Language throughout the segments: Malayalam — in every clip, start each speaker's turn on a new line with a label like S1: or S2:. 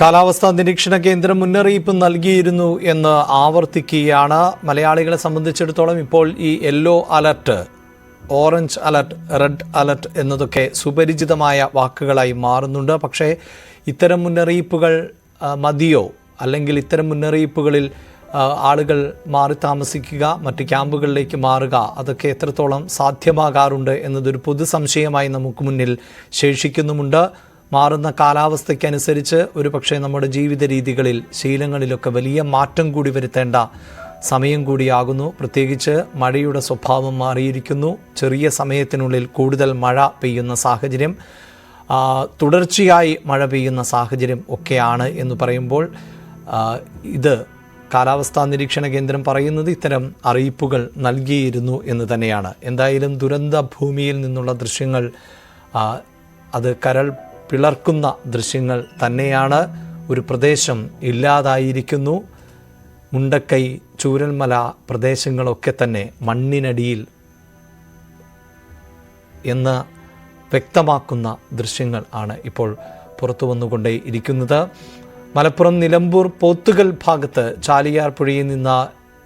S1: കാലാവസ്ഥാ നിരീക്ഷണ കേന്ദ്രം മുന്നറിയിപ്പ് നൽകിയിരുന്നു എന്ന് ആവർത്തിക്കുകയാണ്. മലയാളികളെ സംബന്ധിച്ചിടത്തോളം ഇപ്പോൾ ഈ yellow alert orange alert red alert എന്നതൊക്കെ സുപരിചിതമായ വാക്കുകളായി മാറുന്നുണ്ട്. പക്ഷേ ഇത്തരം മുന്നറിയിപ്പുകൾ മതിയോ? അല്ലെങ്കിൽ ഇത്തരം മുന്നറിയിപ്പുകളിൽ ആളുകൾ മാറി താമസിക്കുക മറ്റ് ക്യാമ്പുകളിലേക്ക് മാറുക അതൊക്കെ എത്രത്തോളം സാധ്യമാകാറുണ്ട് എന്നതൊരു പൊതു സംശയമായി നമുക്ക് മുന്നിൽ ശേഷിക്കുന്നുമുണ്ട്. മാറുന്ന കാലാവസ്ഥയ്ക്കനുസരിച്ച് ഒരു പക്ഷേ നമ്മുടെ ജീവിത രീതികളിൽ ശീലങ്ങളിലൊക്കെ വലിയ മാറ്റം കൂടി വരുത്തേണ്ട സമയം കൂടിയാകുന്നു. പ്രത്യേകിച്ച് മഴയുടെ സ്വഭാവം മാറിയിരിക്കുന്നു. ചെറിയ സമയത്തിനുള്ളിൽ കൂടുതൽ മഴ പെയ്യുന്ന സാഹചര്യം തുടർച്ചയായി മഴ പെയ്യുന്ന സാഹചര്യം ഒക്കെയാണ് എന്ന് പറയുമ്പോൾ ഇത് കാലാവസ്ഥാ നിരീക്ഷണ കേന്ദ്രം പറയുന്നത് ഇത്തരം അറിയിപ്പുകൾ നൽകിയിരുന്നു എന്ന് തന്നെയാണ്. എന്തായാലും ദുരന്ത ഭൂമിയിൽ നിന്നുള്ള ദൃശ്യങ്ങൾ അത് കരൾ പിളർക്കുന്ന ദൃശ്യങ്ങൾ തന്നെയാണ് ഒരു പ്രദേശം ഇല്ലാതായിരിക്കുന്നു. മുണ്ടക്കൈ ചൂരൽമല പ്രദേശങ്ങളൊക്കെ തന്നെ മണ്ണിനടിയിൽ എന്ന് വ്യക്തമാക്കുന്ന ദൃശ്യങ്ങൾ ആണ് ഇപ്പോൾ പുറത്തു വന്നുകൊണ്ടേ ഇരിക്കുന്നത് മലപ്പുറം നിലമ്പൂർ പോത്തുകൽ ഭാഗത്ത് ചാലിയാർ പുഴയിൽ നിന്ന്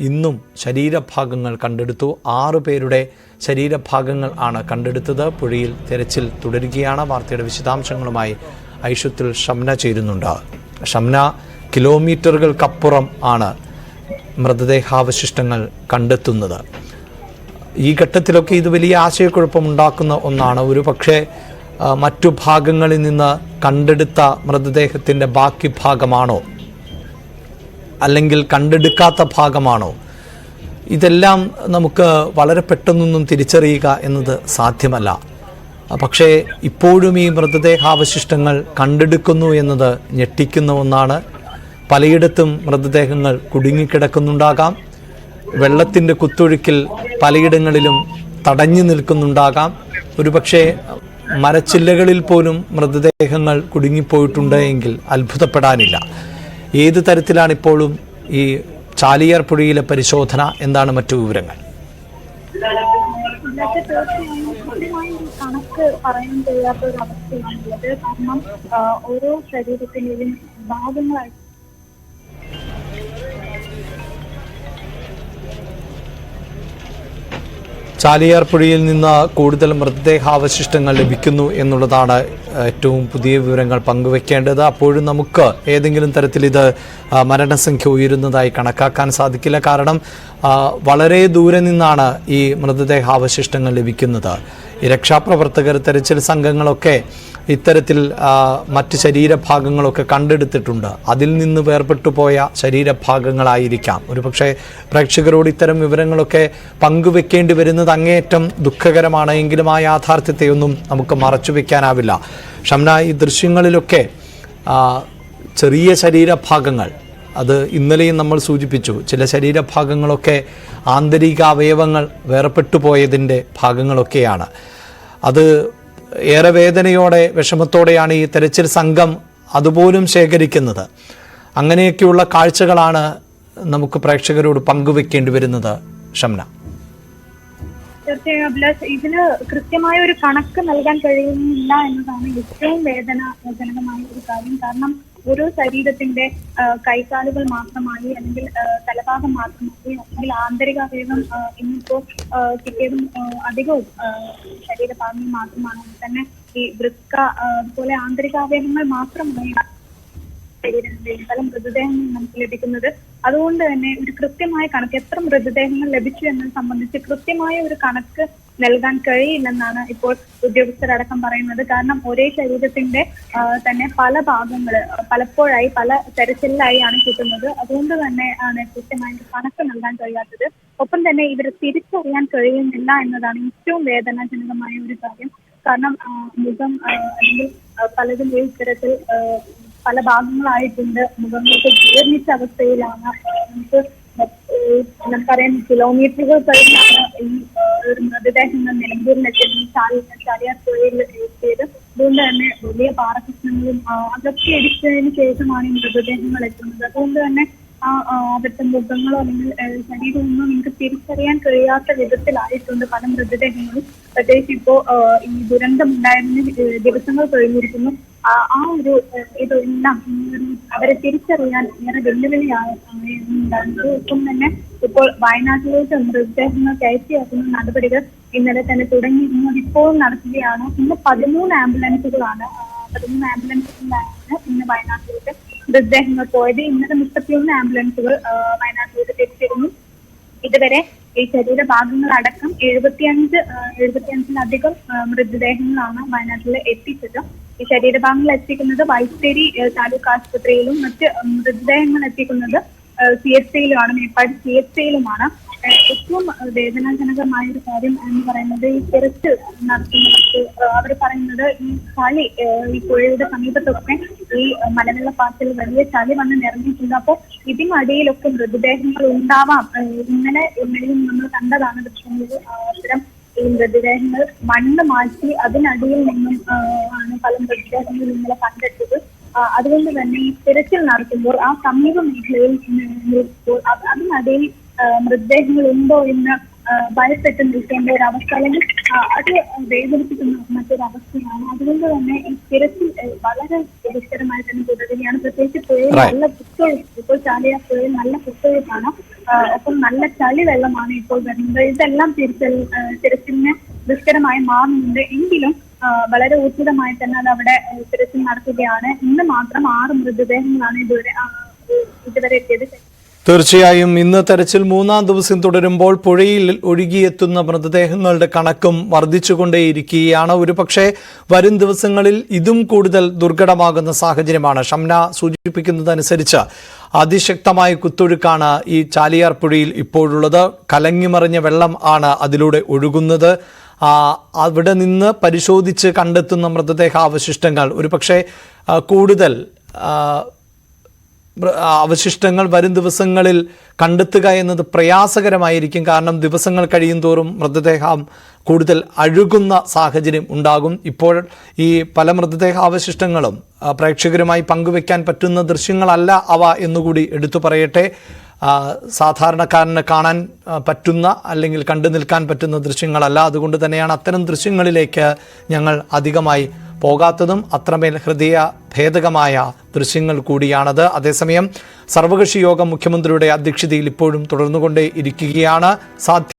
S1: ഇന്നും ശരീരഭാഗങ്ങൾ കണ്ടെടുത്തു. ആറു പേരുടെ ശരീരഭാഗങ്ങൾ ആണ് കണ്ടെടുത്തത്. പുഴയിൽ തെരച്ചിൽ തുടരുകയാണ്. വാർത്തയുടെ വിശദാംശങ്ങളുമായി ഐഷുത്തിൽ ഷംന ചേരുന്നുണ്ട്. ഷംന കിലോമീറ്ററുകൾക്കപ്പുറം ആണ് മൃതദേഹാവശിഷ്ടങ്ങൾ കണ്ടെത്തുന്നത്. ഈ ഘട്ടത്തിലൊക്കെ ഇത് വലിയ ആശയക്കുഴപ്പമുണ്ടാക്കുന്ന ഒന്നാണ്. ഒരു പക്ഷേ മറ്റു ഭാഗങ്ങളിൽ നിന്ന് കണ്ടെടുത്ത മൃതദേഹത്തിന്റെ ബാക്കി ഭാഗമാണോ? അല്ലെങ്കിൽ കണ്ടെടുക്കാത്ത ഭാഗമാണോ? ഇതെല്ലാം നമുക്ക് വളരെ പെട്ടെന്നൊന്നും തിരിച്ചറിയുക എന്നത് സാധ്യമല്ല. പക്ഷേ ഇപ്പോഴും ഈ മൃതദേഹാവശിഷ്ടങ്ങൾ കണ്ടെടുക്കുന്നു എന്നത് ഞെട്ടിക്കുന്ന ഒന്നാണ്. പലയിടത്തും മൃതദേഹങ്ങൾ കുടുങ്ങിക്കിടക്കുന്നുണ്ടാകാം. വെള്ളത്തിന്റെ കുത്തൊഴുക്കിൽ പലയിടങ്ങളിലും തടഞ്ഞു നിൽക്കുന്നുണ്ടാകാം. ഒരുപക്ഷെ മരച്ചില്ലകളിൽ പോലും മൃതദേഹങ്ങൾ കുടുങ്ങിപ്പോയിട്ടുണ്ട് എങ്കിൽ അത്ഭുതപ്പെടാനില്ല. ഏത് തരത്തിലാണ് ഇപ്പോഴും ഈ ചാലിയാർ പുഴയിലെ പരിശോധന? എന്താണ് മറ്റു വിവരങ്ങൾ?
S2: കണക്ക് പറയാൻ കഴിയാത്ത ഒരു അവസ്ഥയാണുള്ളത് കാരണം ഓരോ ശരീരത്തിന്റെയും ഭാഗങ്ങളായി
S1: ചാലിയാർ പുഴയിൽ നിന്ന് കൂടുതൽ മൃതദേഹാവശിഷ്ടങ്ങൾ ലഭിക്കുന്നു എന്നുള്ളതാണ് ഏറ്റവും പുതിയ വിവരങ്ങൾ പങ്കുവെക്കേണ്ടത് അപ്പോഴും നമുക്ക് ഏതെങ്കിലും തരത്തിൽ ഇത് മരണസംഖ്യ ഉയരുന്നതായി കണക്കാക്കാൻ സാധിക്കില്ല. കാരണം വളരെ ദൂരെ നിന്നാണ് ഈ മൃതദേഹാവശിഷ്ടങ്ങൾ ലഭിക്കുന്നത്. ഈ രക്ഷാപ്രവർത്തകർ തെരച്ചിൽ സംഘങ്ങളൊക്കെ ഇത്തരത്തിൽ മറ്റ് ശരീരഭാഗങ്ങളൊക്കെ കണ്ടെടുത്തിട്ടുണ്ട്. അതിൽ നിന്ന് വേർപെട്ടു പോയ ശരീരഭാഗങ്ങളായിരിക്കാം. ഒരുപക്ഷെ പ്രേക്ഷകരോട് ഇത്തരം വിവരങ്ങളൊക്കെ പങ്കുവെക്കേണ്ടി വരുന്നത് അങ്ങേയറ്റം ദുഃഖകരമാണ്. എങ്കിലും ആ യാഥാർത്ഥ്യത്തെയൊന്നും നമുക്ക് മറച്ചു വെക്കാനാവില്ല. ഷംന ഈ ദൃശ്യങ്ങളിലൊക്കെ ചെറിയ ശരീരഭാഗങ്ങൾ അത് ഇന്നലെയും നമ്മൾ സൂചിപ്പിച്ചു. ചില ശരീരഭാഗങ്ങളൊക്കെ ആന്തരിക അവയവങ്ങൾ വേർപെട്ടു പോയതിന്റെ ഭാഗങ്ങളൊക്കെയാണ്. അത് ഏറെ വേദനയോടെ വിഷമത്തോടെയാണ് ഈ തെരച്ചിൽ സംഘം അതുപോലും ശേഖരിക്കുന്നത്. അങ്ങനെയൊക്കെയുള്ള കാഴ്ചകളാണ് നമുക്ക് പ്രേക്ഷകരോട് പങ്കുവെക്കേണ്ടി വരുന്നത് ഷംന.
S2: തീർച്ചയായും അഭിലാഷ് ഇതിന് കൃത്യമായ ഒരു കണക്ക് നൽകാൻ കഴിയുന്നില്ല എന്നതാണ് ഏറ്റവും വേദനാജനകമായ ഒരു കാര്യം. കാരണം ഓരോ ശരീരത്തിന്റെ കൈകാലുകൾ മാത്രമായി അല്ലെങ്കിൽ തലഭാഗം മാത്രമായി അല്ലെങ്കിൽ ആന്തരിക അവയവം ഇന്നിപ്പോ കിട്ടിയതും അധികവും ശരീരഭാഗങ്ങൾ മാത്രമാണ്. തന്നെ ഈ വൃക്ക പോലെ അതുപോലെ ആന്തരിക അവയവങ്ങൾ ശരീരത്തിന്റെയും പല മൃതദേഹങ്ങൾ നമുക്ക് ലഭിക്കുന്നത്. അതുകൊണ്ട് തന്നെ ഒരു കൃത്യമായ കണക്ക് എത്ര മൃതദേഹങ്ങൾ ലഭിച്ചു എന്നത് സംബന്ധിച്ച് കൃത്യമായ ഒരു കണക്ക് നൽകാൻ കഴിയില്ലെന്നാണ് ഇപ്പോൾ ഉദ്യോഗസ്ഥരടക്കം പറയുന്നത്. കാരണം ഒരേ ശരീരത്തിന്റെ തന്നെ പല ഭാഗങ്ങൾ പലപ്പോഴായി പല തരത്തിലായി ആണ് കിട്ടുന്നത്. അതുകൊണ്ട് തന്നെ ആണ് കൃത്യമായ കണക്ക് നൽകാൻ കഴിയാത്തത്. ഒപ്പം തന്നെ ഇവരെ തിരിച്ചറിയാൻ കഴിയുന്നില്ല എന്നതാണ് ഏറ്റവും വേദനാജനകമായ ഒരു കാര്യം. കാരണം മുഖം അല്ലെങ്കിൽ പലതും ഈ ഇത്തരത്തിൽ പല ഭാഗങ്ങളായിട്ടുണ്ട്. മുഖങ്ങൾക്ക് ജീർണിച്ച അവസ്ഥയിലാണ്. നമുക്ക് നമുക്കറിയാം കിലോമീറ്ററുകൾ കഴിഞ്ഞാണ് ഈ ഒരു മൃതദേഹങ്ങൾ നിലമ്പൂരിലെത്തി ചാലി- ചാലിയാർ പുഴയിൽ എത്തിയത്. അതുകൊണ്ട് തന്നെ വലിയ പാറകഷ്ണങ്ങളും അതൊക്കെ എടുത്തതിന് ശേഷമാണ് ഈ മൃതദേഹങ്ങൾ എത്തുന്നത്. അതുകൊണ്ട് തന്നെ ആ അവിടുത്തെ മുഖങ്ങളോ അല്ലെങ്കിൽ ശരീരമൊന്നും നമുക്ക് തിരിച്ചറിയാൻ കഴിയാത്ത വിധത്തിലായിട്ടുണ്ട് പല മൃതദേഹങ്ങളും. പ്രത്യേകിച്ച് ഇപ്പോ ഈ ദുരന്തം ഉണ്ടായിരുന്ന ദിവസങ്ങൾ കഴിഞ്ഞിരിക്കുന്നു. ആ ഒരു ഇതെല്ലാം അവരെ തിരിച്ചറിയാൻ ഏറെ വെല്ലുവിളിയാണ് ഒപ്പം തന്നെ ഇപ്പോൾ വയനാട്ടിലോട്ട് മൃതദേഹങ്ങൾ കയറ്റിയാക്കുന്ന നടപടികൾ ഇന്നലെ തന്നെ തുടങ്ങിയിരുന്നു ഇപ്പോൾ നടക്കുകയാണ്. ഇന്ന് പതിമൂന്ന് ആംബുലൻസുകളാണ് പതിമൂന്ന് ആംബുലൻസുകളിലാണ് ഇന്ന് വയനാട്ടിലോട്ട് മൃതദേഹങ്ങൾ പോയത്. ഇന്നലെ മുപ്പത്തിയൊന്ന് ആംബുലൻസുകൾ വയനാട്ടിലോട്ട് തിരിച്ചിരുന്നു ഇതുവരെ ഈ ശരീരഭാഗങ്ങൾ അടക്കം എഴുപത്തിയഞ്ച് എഴുപത്തിയഞ്ചിലധികം മൃതദേഹങ്ങളാണ് വയനാട്ടിൽ എത്തിച്ചത്. ഈ ശരീരഭാഗങ്ങൾ എത്തിക്കുന്നത് വൈത്തേരി താലൂക്ക് ആശുപത്രിയിലും മറ്റ് മൃതദേഹങ്ങൾ എത്തിക്കുന്നത് സി എസ് ഐയിലുമാണ് മേപ്പാടി സി എസ് ഐയിലുമാണ് ഏറ്റവും വേദനാജനകമായ ഒരു കാര്യം എന്ന് പറയുന്നത് ഈ തിരച്ചിൽ നടത്തുന്നവർക്ക് അവർ പറയുന്നത് ഈ ചളി ഈ പുഴയുടെ സമീപത്തൊക്കെ ഈ മലവെള്ളപ്പാത്തിൽ വലിയ ചളി വന്ന് നിറഞ്ഞിട്ടുണ്ട്. അപ്പോൾ ഇതിനടിയിലൊക്കെ മൃതദേഹങ്ങൾ ഉണ്ടാവാം. ഇങ്ങനെ ഇന്നലെ ഇന്നലെയും നമ്മൾ കണ്ടതാണ് പക്ഷേ അത്തരം ഈ മൃതദേഹങ്ങൾ മണ്ണ് മാറ്റി അതിനടിയിൽ നിന്നും പല മൃതദേഹങ്ങൾ ഇന്നലെ കണ്ടെത്തിയത്. അതുകൊണ്ട് തന്നെ ഈ തിരച്ചിൽ നടത്തുമ്പോൾ ആ സമീപ മേഖലയിൽ അതിനിടയിൽ മൃതദേഹങ്ങൾ ഉണ്ടോ എന്ന് ഭയപ്പെട്ട് നിൽക്കേണ്ട ഒരു അവസ്ഥ അല്ലെങ്കിൽ അത് വേദനിപ്പിക്കുന്ന മറ്റൊരു അവസ്ഥയാണ് അതുകൊണ്ട് തന്നെ ഈ തിരച്ചിൽ വളരെ ദുഷ്കരമായി തന്നെ തുടരുകയാണ്. പ്രത്യേകിച്ച് പുഴയിൽ നല്ല കുത്തൊഴുക്ക് ഇപ്പോൾ ചാലിയ പുഴയിൽ നല്ല കുത്തൊഴുക്കാണ് ഒപ്പം നല്ല ചളി വെള്ളമാണ് ഇപ്പോൾ വരുന്നത്. ഇതെല്ലാം തിരിച്ചൽ തിരച്ചിലിന് ദുഷ്കരമായി മാറുന്നുണ്ട് എങ്കിലും വളരെ ഊർജിതമായി തന്നെ അത് അവിടെ തിരച്ചിൽ നടത്തുകയാണ് ഇന്ന് മാത്രം ആറ് മൃതദേഹങ്ങളാണ് ഇതുവരെ ഇതുവരെ എത്തിയത്.
S1: തീർച്ചയായും ഇന്ന് തെരച്ചിൽ മൂന്നാം ദിവസം തുടരുമ്പോൾ പുഴയിൽ ഒഴുകിയെത്തുന്ന മൃതദേഹങ്ങളുടെ കണക്കും വർദ്ധിച്ചുകൊണ്ടേയിരിക്കുകയാണ്. ഒരുപക്ഷെ വരും ദിവസങ്ങളിൽ ഇതും കൂടുതൽ ദുർഘടമാകുന്ന സാഹചര്യമാണ്. ഷംന സൂചിപ്പിക്കുന്നതനുസരിച്ച് അതിശക്തമായ കുത്തൊഴുക്കാണ് ഈ ചാലിയാർ പുഴയിൽ ഇപ്പോഴുള്ളത്. കലങ്ങിമറിഞ്ഞ വെള്ളം ആണ് അതിലൂടെ ഒഴുകുന്നത്. അവിടെ നിന്ന് പരിശോധിച്ച് കണ്ടെത്തുന്ന മൃതദേഹ അവശിഷ്ടങ്ങൾ ഒരു പക്ഷേ കൂടുതൽ അവശിഷ്ടങ്ങൾ വരും ദിവസങ്ങളിൽ കണ്ടെത്തുക എന്നത് പ്രയാസകരമായിരിക്കും. കാരണം ദിവസങ്ങൾ കഴിയും തോറും മൃതദേഹം കൂടുതൽ അഴുകുന്ന സാഹചര്യം ഉണ്ടാകും. ഇപ്പോൾ ഈ പല മൃതദേഹ അവശിഷ്ടങ്ങളും പ്രേക്ഷകരുമായി പങ്കുവെക്കാൻ പറ്റുന്ന ദൃശ്യങ്ങളല്ല അവ എന്നുകൂടി എടുത്തു പറയട്ടെ. സാധാരണക്കാരന് കാണാൻ പറ്റുന്ന അല്ലെങ്കിൽ കണ്ടു നിൽക്കാൻ പറ്റുന്ന ദൃശ്യങ്ങളല്ല. അതുകൊണ്ട് തന്നെയാണ് അത്തരം ദൃശ്യങ്ങളിലേക്ക് ഞങ്ങൾ അധികമായി പോകാത്തതും അത്രമേൽ ഹൃദയ ഭേദകമായ ദൃശ്യങ്ങൾ കൂടിയാണത്. അതേസമയം സർവകക്ഷി യോഗം മുഖ്യമന്ത്രിയുടെ അധ്യക്ഷതയിൽ ഇപ്പോഴും തുടർന്നുകൊണ്ടേ ഇരിക്കുകയാണ് സാധ്യ